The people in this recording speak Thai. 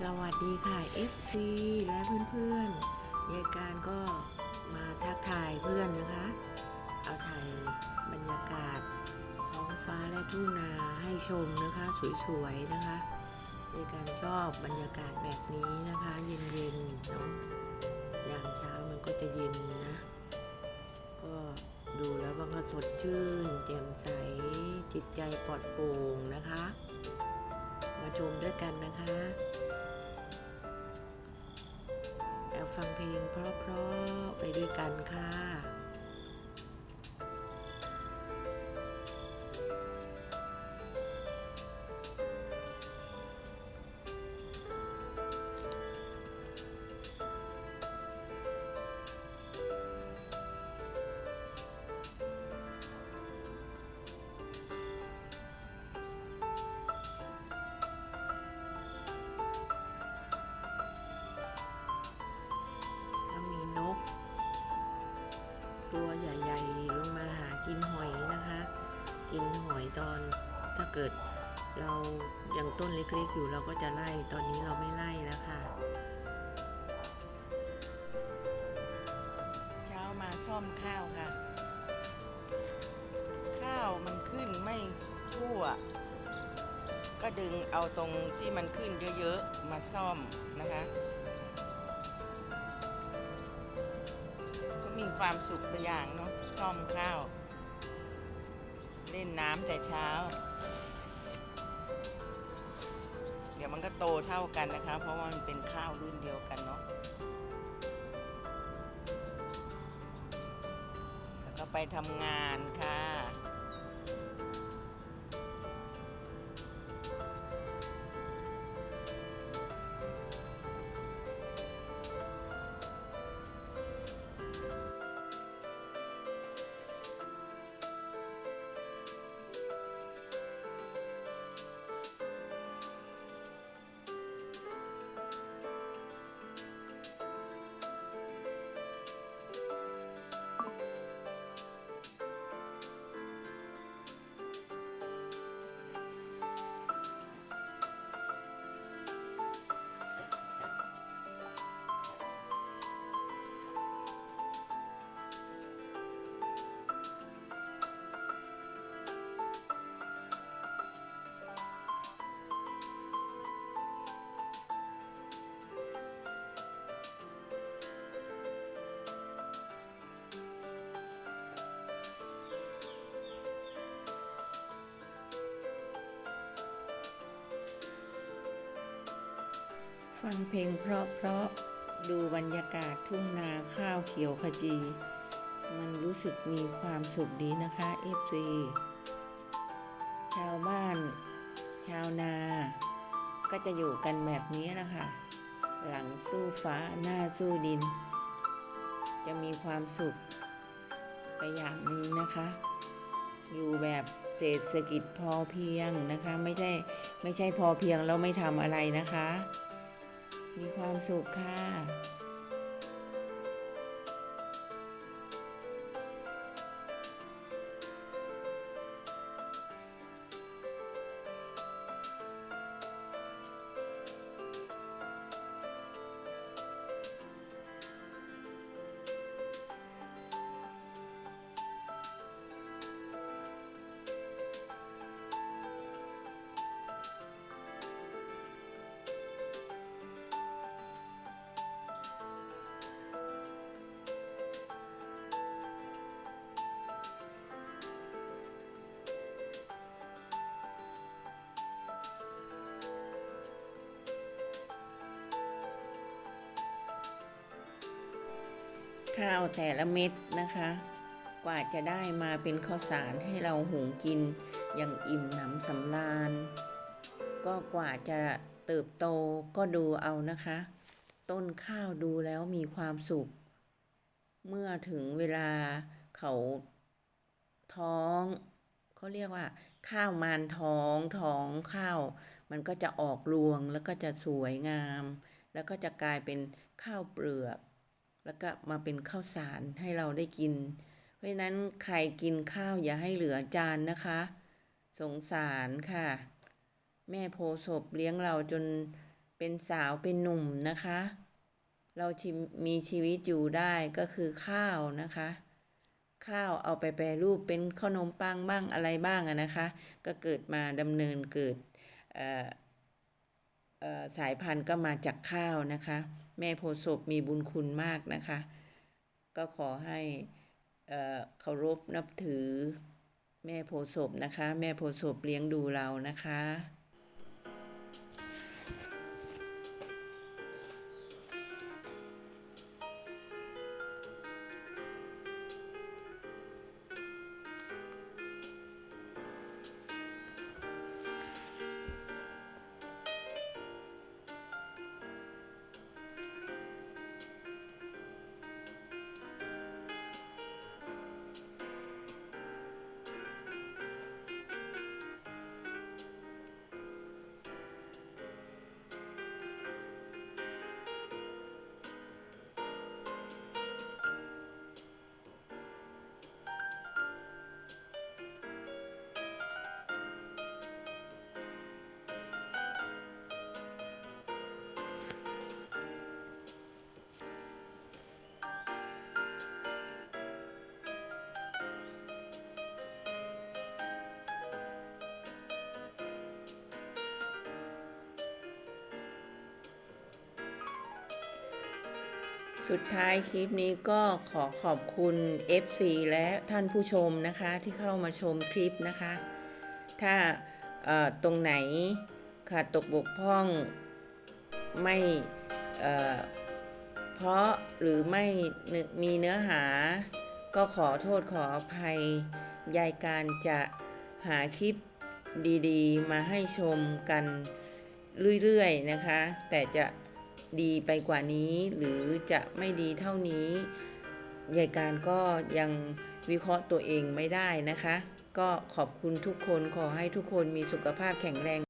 สวัสดีค่ะ FC และเพื่อนๆยายการก็มาทักทายเพื่อนนะคะ เอาถ่ายบรรยากาศ ท้องฟ้าและทุ่งนาให้ชมนะคะ สวยๆนะคะยายการชอบบรรยากาศแบบนี้นะคะ เย็นๆเนาะยามเช้ามันก็จะเย็นนะ ก็ดูแล้วมันก็สดชื่นแจ่มใสจิตใจปลอดโปร่งนะคะ มาชมด้วยกันนะคะ ลงเพราะๆไปด้วยกันค่ะ ตอนถ้าเกิดเรายังต้นเล็กๆอยู่เราก็จะไล่ตอนนี้เราไม่ไล่แล้วค่ะ เช้ามาซ่อมข้าวค่ะ ข้าวมันขึ้นไม่ทั่ว ก็ดึงเอาตรงที่มันขึ้นเยอะๆมาซ่อมนะคะ ก็มีความสุขไปอย่างเนาะซ่อมข้าว เล่นน้ำแต่เช้า เดี๋ยวมันก็โตเท่ากันนะคะ เพราะว่ามันเป็นข้าวรุ่นเดียวกันเนาะแล้วก็ไปทำงานค่ะ ฟังเพลงเพราะๆ ดูบรรยากาศทุ่งนาข้าวเขียวขจี มันรู้สึกมีความสุขดีนะคะ FC ชาวบ้าน ชาวนา ก็จะอยู่กันแบบนี้นะคะ หลังสู้ฟ้าหน้าสู้ดิน จะมีความสุขไปอย่างหนึ่งนะคะ อยู่แบบเศรษฐกิจพอเพียงนะคะ ไม่ได้ไม่ใช่พอเพียงแล้วไม่ทำอะไรนะคะ มีความสุขค่ะ ข้าวแต่ละเม็ดนะคะ กว่าจะได้มาเป็นข้าวสารให้เราหุงกินอย่างอิ่มหนำสำราญ ก็กว่าจะเติบโตก็ดูเอานะคะ ต้นข้าวดูแล้วมีความสุข เมื่อถึงเวลาเขาท้องเขาเรียกว่า ข้าวมานท้องท้องข้าว มันก็จะออกรวงแล้วก็จะสวยงาม แล้วก็จะกลายเป็นข้าวเปลือก แล้วก็มาเป็นข้าวสารให้เราได้กิน เพราะฉะนั้นใครกินข้าวอย่าให้เหลือจานนะคะ สงสารค่ะ แม่โพศพเลี้ยงเราจนเป็นสาวเป็นหนุ่มนะคะ เราชีมีชีวิตอยู่ได้ก็คือข้าวนะคะ ข้าวเอาไปแปรรูปเป็นขนมปังบ้างอะไรบ้างนะคะ ก็เกิดมาดำเนินเกิดเอ่อ สายพันธุ์ก็มาจากข้าวนะคะ แม่โพศพมีบุญคุณมากนะคะ ก็ขอให้เคารพนับถือแม่โพศพนะคะ แม่โพศพเลี้ยงดูเรานะคะ สุดท้ายคลิปนี้ก็ขอขอบคุณ FC และท่านผู้ชมนะคะที่เข้ามาชมคลิปนะคะ ถ้าตรงไหนขาดตกบกพร่องไม่เพราะหรือไม่มีเนื้อหา ก็ขอโทษขออภัย ยายการจะหาคลิปดีๆ มาให้ชมกันเรื่อยๆนะคะ แต่จะ ดีไปกว่านี้ หรือจะไม่ดีเท่านี้ยายการก็ยังวิเคราะห์ตัวเองไม่ได้นะคะ ก็ขอบคุณทุกคนขอให้ทุกคนมีสุขภาพแข็งแรง